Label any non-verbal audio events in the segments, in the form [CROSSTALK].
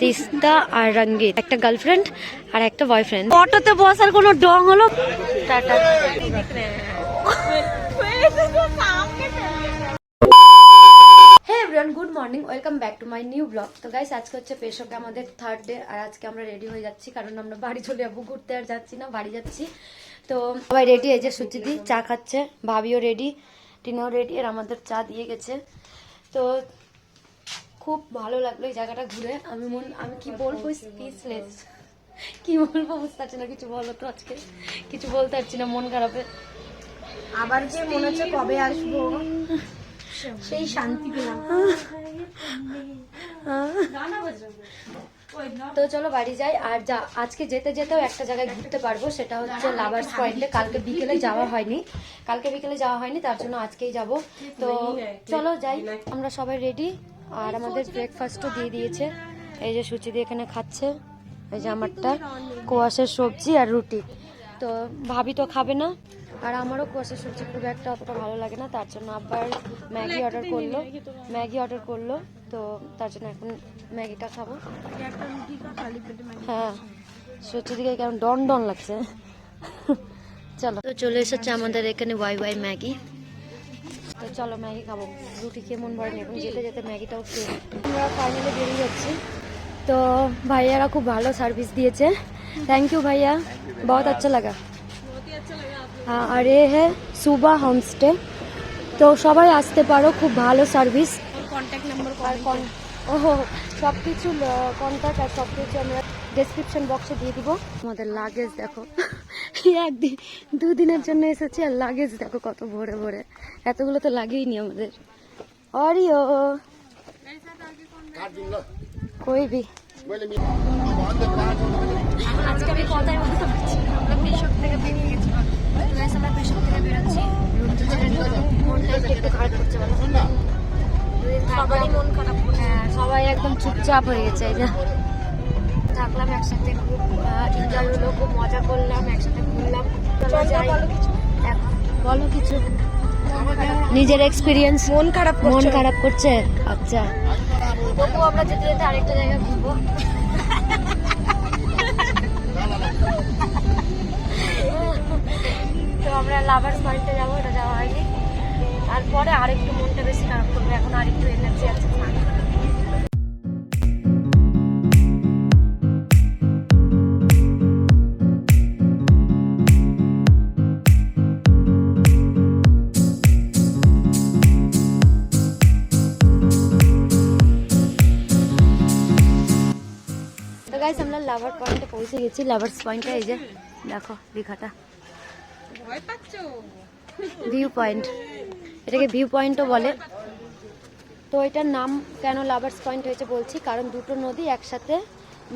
তিস্তা আর রঙ্গিত। একটা গার্লফ্রেন্ড আর একটা বয়ফ্রেন্ড অটোতে বসার কোনো ডং হলো? Tata. Good morning welcome back to my new blog তো গাইস আজকে হচ্ছে পেশকে আমাদের থার্ড ডে আর আজকে আমরা রেডি হয়ে যাচ্ছি, কারণ আমরা বাড়ি চলে যাব, ঘুরতে আর যাচ্ছি না, বাড়ি যাচ্ছি। তো সবাই রেডি এই যে সুচিদি চা খাচ্ছে, ভাবিও রেডি টিনাও রেডি আর আমাদের চা দিয়ে গেছে। তো খুব ভালো লাগল এই জায়গাটা ঘুরে। আমি মন আমি কি বলব? স্পিচলেস কি বলব বুঝতে পারছি না কিছু বলো তো আজকে। কিছু বলতে পারছি না মন খারাপে। আবার যে মনে হচ্ছে কবে আসব? সেই শান্তি পেলাম। তো চলো বাড়ি যাই আর যা আজকে যেতে যেতেও একটা জায়গায় ঘুরতে পারব সেটা হচ্ছে লাভার্স পয়েন্টে কালকে বিকেলে যাওয়া হয়নি। কালকে বিকেলে যাওয়া হয়নি তার জন্য আজকেই যাব। তো চলো যাই আমরা সবাই রেডি আর আমাদের ব্রেকফাস্টও দিয়ে দিয়েছে। এই যে সুচি দিয়ে এখানে খাচ্ছে এই যে আমারটা। কোয়াশের সবজি আর রুটি। তো ভাবি তো খাবে না আর আমারও কোয়াশের সবজি খুব একটা অতটা ভালো লাগে না তার জন্য আবার ম্যাগি অর্ডার করল। ম্যাগি অর্ডার করল তো তার জন্য এখন ম্যাগিটা খাব। হ্যাঁ সত্যি দিকে কেমন ডন ডন লাগছে। চলো। তো চলে এসেছে আমাদের এখানে ওয়াই ওয়াই ম্যাগি। চলো ম্যাগি খাবো রুটি খেয়ে মন ভরেনি এখন যেতে যেতে ম্যাগিটাও খেয়ে নিই। আমরা ফাইনালি বেরিয়ে যাচ্ছি তো ভাইয়ারা খুব ভালো সার্ভিস দিয়েছে থ্যাংক ইউ ভাইয়া বহুত আচ্ছা লাগা हाँ और ये है सुबह होम स्टे তো সবাই আসতে পারো খুব ভালো সার্ভিস কন্ট্যাক্ট নাম্বার আর কন- ও সব কিছু কন্ট্যাক্ট আর সব কিছু আমরা ডেসক্রিপশন বক্সে দিয়ে দিব আমাদের লাগেজ দেখো একদিন দুদিনের জন্য এসেছি আর লাগেজ দেখো কত ভরে ভরে। এতগুলো তো লাগেই নি আমাদের। অরিও। কই ভি আজকে আমি কথাই বলতে পারছি আমরা পেশক থেকে বেরিয়ে গেছি। আমরা পেশক থেকে বেরোচ্ছি। রুমটা ছেড়ে নিলাম। মনটা একটু একটু খারাপ করছে বলো। মন খারাপ হ্যাঁ সবাই একদম চুপচাপ হয়ে গেছে এই যে। থাকলাম একসাথে খুব এনজয় হলো খুব মজা করলাম একসাথে ঘুরলাম যাই। বলো কিছু। নিজের এক্সপিরিয়েন্স মন খারাপ মন খারাপ করছে? আচ্ছা। তবু আমরা যেতে যেতে আরেকটা জায়গা ঘুরবো। তো আমরা লাভার্স পয়েন্টে যাব এটা যাওয়া হয়নি। তারপরে আরেকটু মনটা বেশি খারাপ করবে। এখন আরেকটু এনার্জি আছে। তো গাইস আমরা লাভার পয়েন্টে পৌঁছে গেছি। লাভার্স পয়েন্টে এই যে, দেখো, দীঘাটা। ভিউ পয়েন্ট এটাকে ভিউ পয়েন্টও বলে। তো এটার নাম কেন লাভার্স পয়েন্ট হয়েছে বলছি, কারণ দুটো নদী একসাথে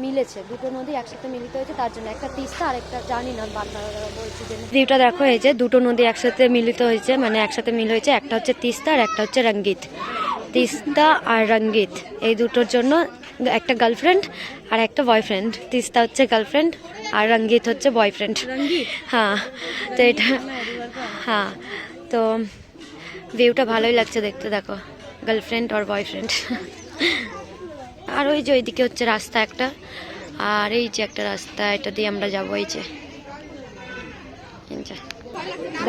মিলেছে। দুটো নদী একসাথে মিলিত হয়েছে, তার জন্য একটা তিস্তা আর একটা জানি না বাংলা বলছি যে ভিউটা দেখো, এই যে দুটো নদী একসাথে মিলিত হয়েছে মানে একসাথে মিল হয়েছে, একটা হচ্ছে তিস্তা আর একটা হচ্ছে রঙ্গিত। তিস্তা আর রঙ্গিত, এই দুটোর জন্য একটা গার্লফ্রেন্ড আর একটা বয়ফ্রেন্ড তিস্তা হচ্ছে গার্লফ্রেন্ড আর রঙ্গিত হচ্ছে বয়ফ্রেন্ড হ্যাঁ তো এটা হ্যাঁ তো ভিউটা ভালোই লাগছে দেখতে দেখো। গার্লফ্রেন্ড আর বয়ফ্রেন্ড আর ওই যে ওইদিকে হচ্ছে রাস্তা একটা আর এই যে একটা রাস্তা এটা দিয়ে আমরা যাব এই যে।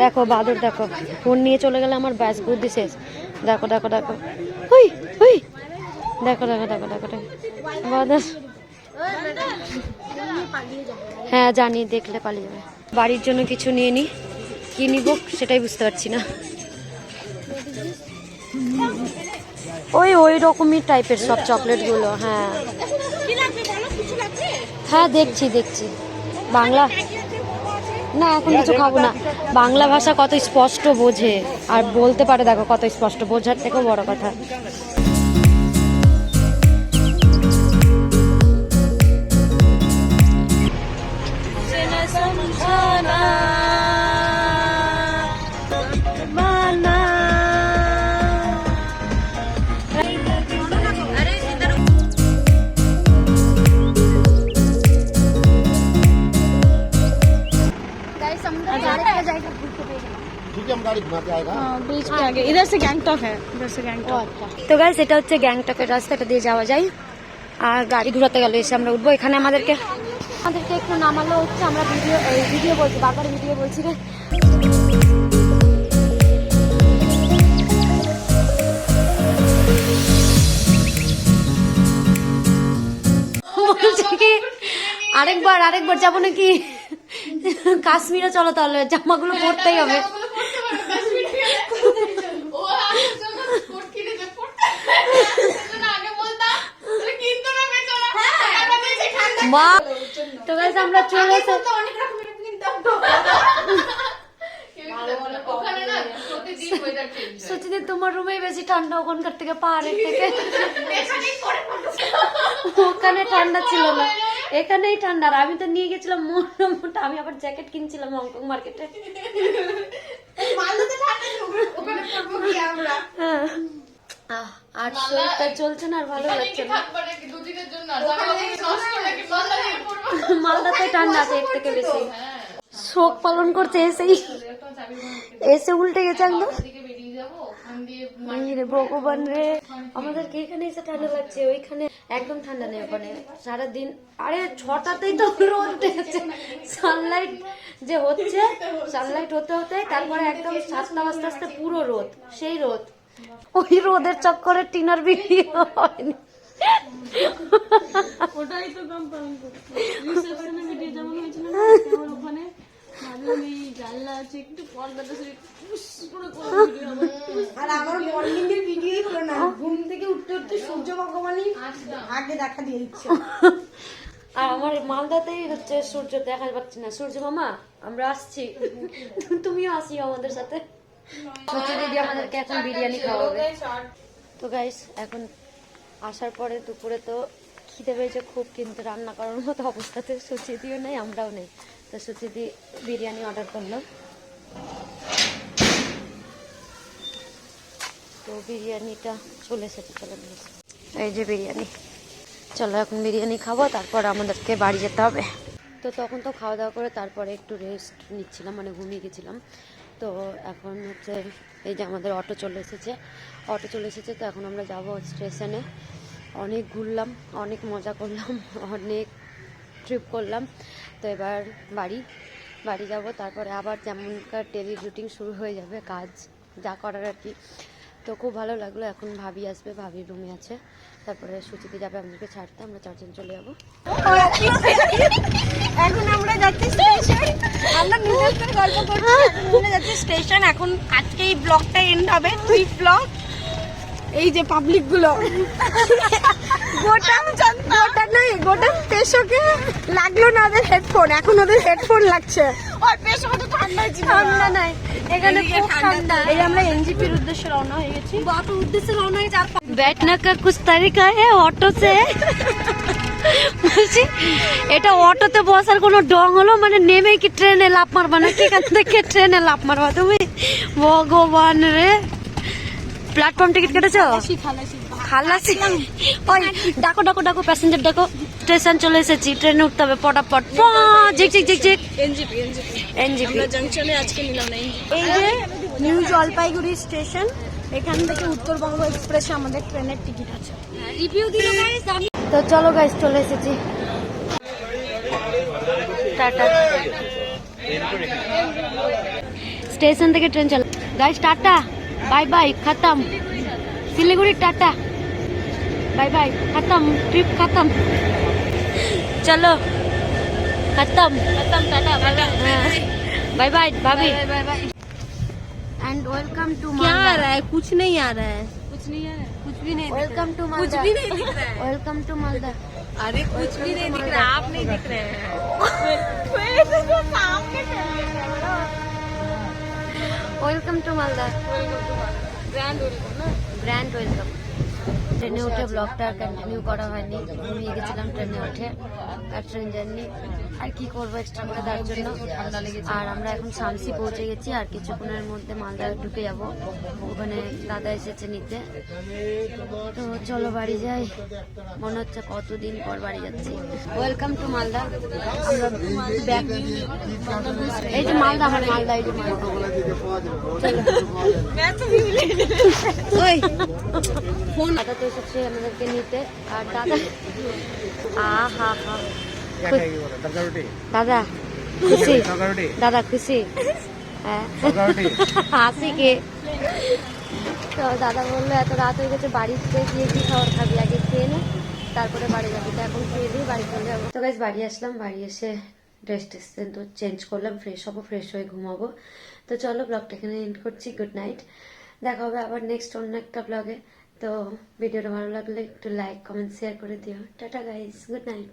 দেখো বাদর দেখো। ফোন নিয়ে চলে গেলে আমার ব্যাস বুদ্ধি শেষ। দেখো দেখো দেখো। দেখো দেখো দেখো দেখো হ্যাঁ জানি, দেখলে পালিয়ে যাবে। বাড়ির জন্য কিছু নিয়ে নি। কি নিব সেটাই বুঝতে পারছি না। ওই ওই রকমই টাইপের সব চকলেটগুলো হ্যাঁ। হ্যাঁ দেখছি দেখছি। বাংলা না, এখন কিছু খাব না। বাংলা ভাষা কত স্পষ্ট বোঝে। আর বলতে পারে, দেখো, কত স্পষ্ট বোঝার থেকেও বড় কথা। है हम गाड़ी घुमाते आएगा ब्रिज पे आगे इधर से गैंगटॉक है इधर से गैंगटॉक তো গাইস এটা হচ্ছে গ্যাংটকের রাস্তা এটা দিয়ে যাওয়া যায় আর গাড়ি ঘোরাতে গেল এসে আমরা উঠবো এখানে আমাদেরকে আমাদেরকে একটু নামালো হচ্ছে আমরা ভিডিও ভিডিও বলছি বারবার ভিডিও বলছি রে বলছে কি আরেকবার আরেকবার যাবো নাকি কাশ্মীরে চলো তাহলে জামাগুলো পরতেই হবে মা তো গাইস আমরা চলে এসে সত্যি তোমার রুমে বেশি ঠান্ডা ওখানকার থেকে পাহাড়ের [LAUGHS] থেকে। ওখানে ঠান্ডা ছিল না। এখানেই ঠান্ডা। আর আমি তো নিয়ে গেছিলাম মোটা মোটা। আমি আবার জ্যাকেট কিনছিলাম হংকং মার্কেটে হ্যাঁ। আহ, আর শরীরটা চলছে না আর ভালো লাগছে না। মালদাতে ঠান্ডা আছে এর থেকে বেশি। শোক পালন করছে এসেই। এসে উল্টে গেছে একদম। রে ভগবান রে। আমাদেরকে এখানে এসে ঠান্ডা লাগছে? ওইখানে একদম ঠান্ডা নেই ওখানে। সারাদিন আরে ছটাতেই তো [LAUGHS] রোদ উঠেছে। সানলাইট যে হচ্ছে সানলাইট হতে হতে তারপরে একদম সাতটা আস্তে আস্তে পুরো রোদ সেই রোদ। ওই রোদের চক্করে টিনার বিক্রি হয়নি। ওটাই তো কম পালন করছি। রিসেপশনে ভিডিও যেমন হয়েছিল না তেমন ওখানে ভাবলাম এই জানলা আছে একটু পর্দাটা হবে আর আমার মর্নিং এর ভিডিওই হলো না ঘুম থেকে উঠতে উঠতে সূর্য ভগবানই আগে দেখা দিয়ে দিচ্ছে। আর আমার মালদাতেই হচ্ছে সূর্য দেখা পাচ্ছি না। সূর্য মামা আমরা আসছি। তুমিও আসি আমাদের সাথে। সূর্য দিদি আমাদেরকে এখন বিরিয়ানি খাওয়াবে। তো গাইস এখন আসার পরে দুপুরে তো খিদে পেয়েছে খুব, কিন্তু রান্না করার মতো অবস্থাতে সুচিদিও নেই, আমরাও নেই। তো সুচিদি বিরিয়ানি অর্ডার করল। তো বিরিয়ানিটা চলে এসেছে, চলে এই যে বিরিয়ানি। চলো এখন বিরিয়ানি খাব, তারপর আমাদেরকে বাড়ি যেতে হবে। তো তখন তো খাওয়া দাওয়া করে তারপরে একটু রেস্ট নিচ্ছিলাম মানে ঘুমিয়ে গেছিলাম। তো এখন হচ্ছে এই যে আমাদের অটো চলে এসেছে। অটো চলে এসেছে তো এখন আমরা যাব স্টেশনে। অনেক ঘুরলাম, অনেক মজা করলাম, অনেক ট্রিপ করলাম। তো এবার বাড়ি বাড়ি যাব। তারপরে আবার যেমনকার টেলি রুটিন শুরু হয়ে যাবে কাজ, যা করার আর কি। তো খুব ভালো লাগল। এখন ভাবি আসবে, ভাবির রুমে আছে। তারপরে সুচিতে যাবে আমাদেরকে ছাড়তে। আমরা চারজন চলে যাব। এখন আমরা যাচ্ছি স্টেশন আমরা নিজের করে গল্প করছি। আমরা স্টেশন এখন আজকে এই ব্লগটা এন্ড হবে। দুই ব্লগ এই যে পাবলিকগুলো। গোটা গোটা নয় গোটা পেশোকে লাগলো না ওদের হেডফোন এখন ওদের হেডফোন লাগছে ওর পেশো কত ঠান্ডা ছিল ঠান্ডা নাই এখানে খুব ঠান্ডা এই যে আমরা এনজিপির উদ্দেশ্যে রওনা হয়ে গেছি बहुत उद्देश्य रौना है चार बैठने का कुछ तरीका है অটো সে বলছি এটা অটোতে বসার কোনো ডং হলো মানে নেমে কি ট্রেনে লাভ মারবা না এখান থেকে ট্রেনে লাভ মারবা তুমি ভগবান রে প্ল্যাটফর্ম টিকিট কেটেছো খালাসি [LAUGHS] ওই ডাকো ডাকো ডাকো প্যাসেঞ্জার ডাকো। স্টেশন চলে এসেছি ট্রেনে উঠতে হবে পটাপট। ঝিক ঝিক ঝিক এনজিপি এনজিপি। এনজিপি। জাংশনে আজকে নিলাম না এই যে নিউ জলপাইগুড়ি স্টেশন এখান থেকে উত্তরবঙ্গ এক্সপ্রেসে আমাদের ট্রেনের টিকিট আছে। রিভিউ দিল গাইস তো চলো গাইস চলে এসেছি। টাটা। স্টেশন থেকে ট্রেন চল গাইস টাটা। বাই বাই খতম। শিলিগুড়ি টাটা। बाय बाय खत्म ट्रिप खत्म चलो खत्म खत्म बाय बाय भाभी एंड वेलकम टू क्या आ रहा है? कुछ नहीं आ रहा है। कुछ नहीं आ रहा है। कुछ भी नहीं वेलकम टू कुछ भी नहीं दिख रहा है। वेलकम टू मालदा अरे कुछ भी नहीं दिख रहा। आप नहीं दिख रहे हैं। Welcome to Malda brand welcome ना। ब्रांड वेलकम ট্রেনে উঠে ব্লগটা কন্টিনিউ করা হয়নি। ঘুমিয়ে গেছিলাম ট্রেনে উঠে। আর ট্রেন জার্নি, আর কি করব এক্সট্রা করে তার জন্য? আর আমরা এখন শামসি পৌঁছে গেছি, আর কিছুক্ষণের মধ্যে মালদা ঢুকে যাব। ওখানে দাদা এসেছে নিতে। তো চলো বাড়ি যাই। মনে হচ্ছে কতদিন পর বাড়ি যাচ্ছি। Welcome to Malda. এই যে মালদা আমার মালদা এই যে মালদা। দাদা তো এসেছে আমাদেরকে নিতে আর দাদা আহা হা। দাদা খুশি। হ্যাঁ। দাদা খুশি। হাসি কে? তো দাদা বলল এত রাত হয়ে গেছে বাড়িতে গিয়ে কি খাবার খাবি? আগে খেয়ে নে তারপরে বাড়ি যাবি। তো এখন খেয়ে দিই বাড়ি চলে যাব। তো গাছ বাড়ি আসলাম। বাড়ি এসে ড্রেস টেস তো চেঞ্জ করলাম ফ্রেশ হব ফ্রেশ হয়ে ঘুমাবো। তো চলো ব্লগটা এখানে এন্ড করছি। গুড নাইট দেখা হবে আবার নেক্সট অন্য একটা ব্লগে তো ভিডিওটা ভালো লাগলে একটু লাইক কমেন্ট শেয়ার করে দিও। Tata guys good night